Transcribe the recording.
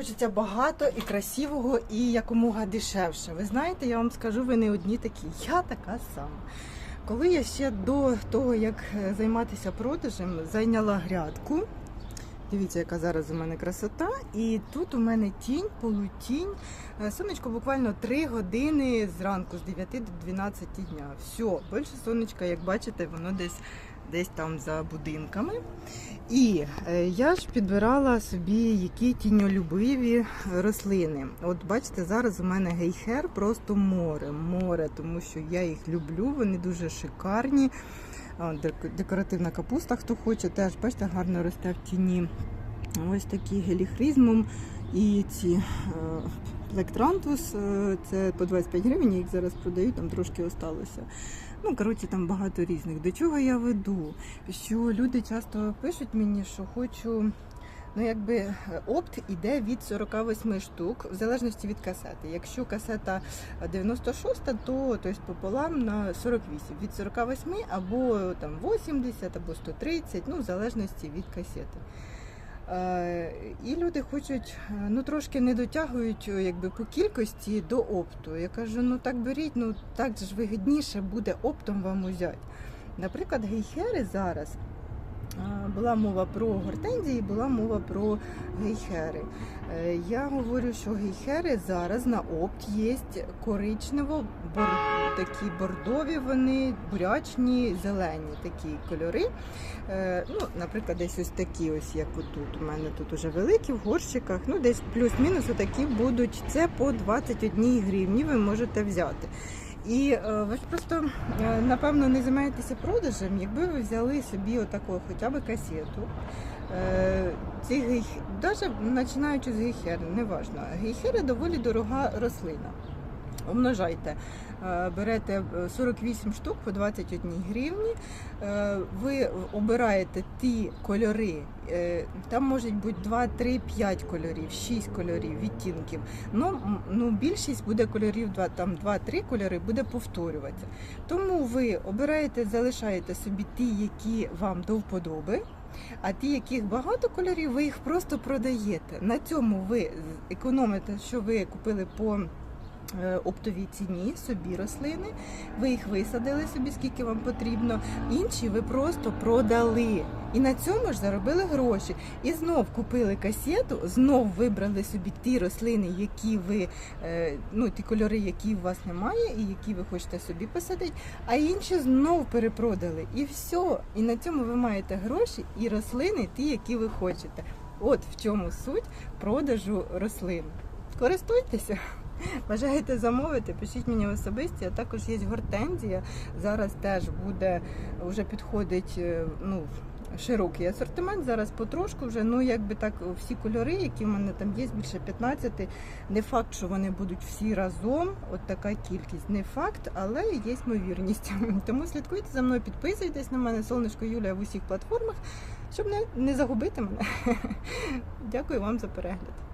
Хочеться багато і красивого, і якомога дешевше. Ви знаєте, я вам скажу, ви не одні такі. Я така сама. Коли я ще до того, як е, займатися продажем, зайняла грядку. Дивіться, яка зараз у мене красота. І тут у мене тінь, полутінь. Е, Сонечко буквально 3 години зранку, з 9 до 12 дня. Все, більше сонечка, як бачите, воно десь десь там за будинками. І е, я ж підбирала собі які тіньолюбиві рослини. От бачите, зараз у мене гейхер просто море, море, тому що я їх люблю, вони дуже шикарні. Декоративна капуста, хто хоче, теж бачите, гарно росте в тіні. Ось такі геліхризмом і ці е, плектрантус, е, це по 25 гривень, їх зараз продаю, там трошки осталося. Ну, коротше, там багато різних. До чого я веду? Що люди часто пишуть мені, що хочу. Ну, якби е, опт іде від 48 штук, в залежності від касети. Якщо касета 96, то тобто пополам на 48. Від 48 або там 80, або 130, ну, в залежності від касети. Е, І люди хочуть, е, ну трошки не дотягують якби по кількості до опту. Я кажу, ну так беріть, ну так ж вигідніше буде оптом вам узяти. Наприклад, гейхери зараз. Була мова про гортензії, була мова про гейхери. Е, Я говорю, що гейхери зараз на опт є коричнево, бор... такі бордові, вони бурячні, зелені такі кольори. Е, Ну, наприклад, десь ось такі, ось як отут. У мене тут уже великі в горщиках. Ну, десь плюс-мінус отакі будуть. Це по 21 гривні ви можете взяти. І е, ви ж просто е, напевно не займаєтеся продажем, якби ви взяли собі отаку хоча б касету. Е, ці гейх... навіть починаючи з гейхери, неважно. Гейхери доволі дорога рослина. Умножайте, Е, берете е, 48 штук по 21 гривні. Е, Ви обираєте ті кольори, е, там можуть бути 2, 3, 5 кольорів, 6 кольорів, відтінків. Ну, ну більшість буде кольорів, 2, там 2-3 кольори буде повторюватися. Тому ви обираєте, залишаєте собі ті, які вам до вподоби. А ті, яких багато кольорів, ви їх просто продаєте. На цьому ви економите, що ви купили по е, оптовій ціні собі рослини. Ви їх висадили собі, скільки вам потрібно. Інші ви просто продали. І на цьому ж заробили гроші. І знов купили касету, знов вибрали собі ті рослини, які ви, е, ну ті кольори, які у вас немає, і які ви хочете собі посадити, а інші знов перепродали. І все. І на цьому ви маєте гроші і рослини, ті, які ви хочете. От в чому суть продажу рослин. Користуйтеся. Бажаєте замовити, пишіть мені особисті, також є гортензія. Зараз теж буде, вже підходить е, ну, широкий асортимент. Зараз потрошку вже, ну якби так, всі кольори, які в мене там є, більше 15. Не факт, що вони будуть всі разом. От така кількість. Не факт, але є ймовірність. Тому слідкуйте за мною, підписуйтесь на мене, сонечко Юлія в усіх платформах, щоб не, не загубити мене. Дякую вам за перегляд.